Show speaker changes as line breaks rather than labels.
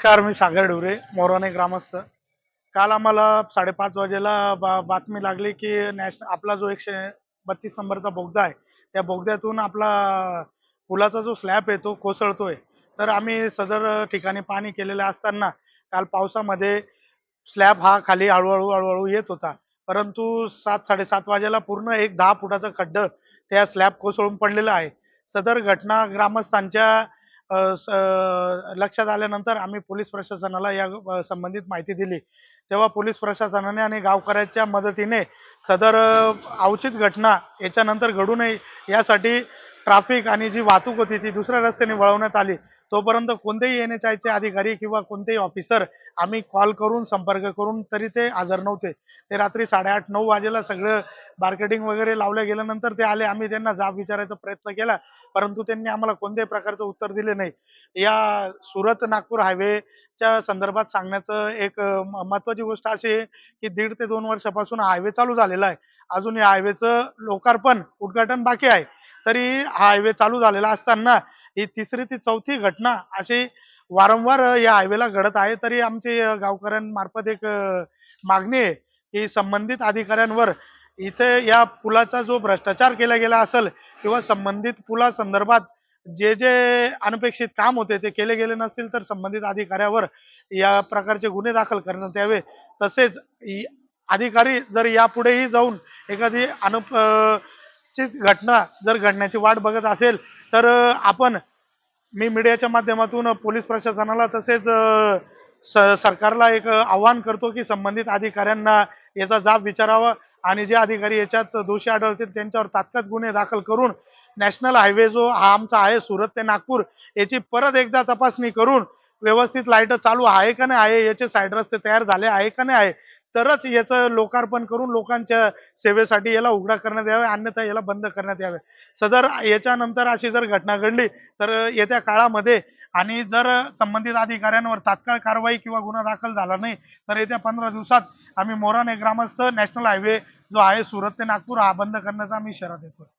नमस्कार मी सागर ढुरे मोरवाने ग्रामस्थ. काल आम्हाला साडेपाच वाजेला बा बातमी लागली की नॅशनल आपला जो एकशे बत्तीस नंबरचा बोगदा आहे त्या बोगद्यातून आपला पुलाचा जो स्लॅब आहे तो कोसळतोय. तर आम्ही सदर ठिकाणी पाणी केलेलं असताना काल पावसामध्ये स्लॅब हा खाली हळूहळू हळूहळू येत होता. परंतु सात साडेसात वाजेला पूर्ण एक दहा फुटाचं खड्डं त्या स्लॅब कोसळून पडलेलं आहे. सदर घटना ग्रामस्थांच्या लक्षात आल्यानंतर आम्ही पोलीस प्रशासनाला या संबंधित माहिती दिली. तेव्हा पोलीस प्रशासनाने आणि गावकऱ्याच्या मदतीने सदर अवचित घटना याच्यानंतर घडू नये यासाठी ट्रॅफिक आणि जी वाहतूक होती ती दुसऱ्या रस्त्याने वळवण्यात आली. तोपर्यंत कोणतेही एन एच आयचे अधिकारी किंवा कोणतेही ऑफिसर आम्ही कॉल करून संपर्क करून तरी ते हजर नव्हते. ते रात्री साडेआठ नऊ वाजेला सगळं मार्केटिंग वगैरे लावल्या गेल्यानंतर ते आले. आम्ही त्यांना जाब विचारायचा प्रयत्न केला परंतु त्यांनी आम्हाला कोणत्याही प्रकारचं उत्तर दिले नाही. या सुरत नागपूर हायवेच्या संदर्भात सांगण्याचं एक म- महत्वाची गोष्ट अशी आहे की दीड ते दोन वर्षापासून हायवे चालू झालेला आहे. अजून या हायवेचं लोकार्पण उद्घाटन बाकी आहे. तरी हा हायवे चालू झालेला असताना ही तिसरी ती चौथी घटना अशी वारंवार या हायवेला घडत आहे. तरी आमची गावकऱ्यांमार्फत एक मागणी आहे की संबंधित अधिकाऱ्यांवर इथे या पुलाचा जो भ्रष्टाचार केला गेला असेल किंवा संबंधित पुलासंदर्भात जे जे अनपेक्षित काम होते ते केले गेले नसतील तर संबंधित अधिकाऱ्यावर या प्रकारचे गुन्हे दाखल करण्यात यावे. तसेच अधिकारी जर यापुढेही जाऊन एखादी ची घटना जर घडण्याची वाट बघत असेल तर आपण मी मीडियाच्या माध्यमातून पोलीस प्रशासनाला तसेच स- सरकारला एक आवाहन करतो की संबंधित अधिकाऱ्यांना याचा जाब विचारावा आणि जे अधिकारी याच्यात दोषी आढळतील त्यांच्यावर तात्काळ गुन्हे दाखल करून नॅशनल हायवे जो हा आमचा आहे सुरत ते नागपूर याची परत एकदा तपासणी करून व्यवस्थित लाइट चालू आहे का नाही आहे याचे साईड रस्ते तयार झाले आहे का नाही आहे तरच याचं लोकार्पण करून लोकांच्या सेवेसाठी याला उघडा करण्यात यावे अन्यथा याला बंद करण्यात यावे. सदर याच्यानंतर अशी जर घटना घडली तर येत्या काळामध्ये आणि जर संबंधित अधिकाऱ्यांवर तात्काळ कारवाई किंवा गुन्हा दाखल झाला नाही तर येत्या पंधरा दिवसात आम्ही मोराने ग्रामस्थ नॅशनल हायवे जो आहे सुरत ते नागपूर हा बंद करण्याचा आम्ही इशारा देतो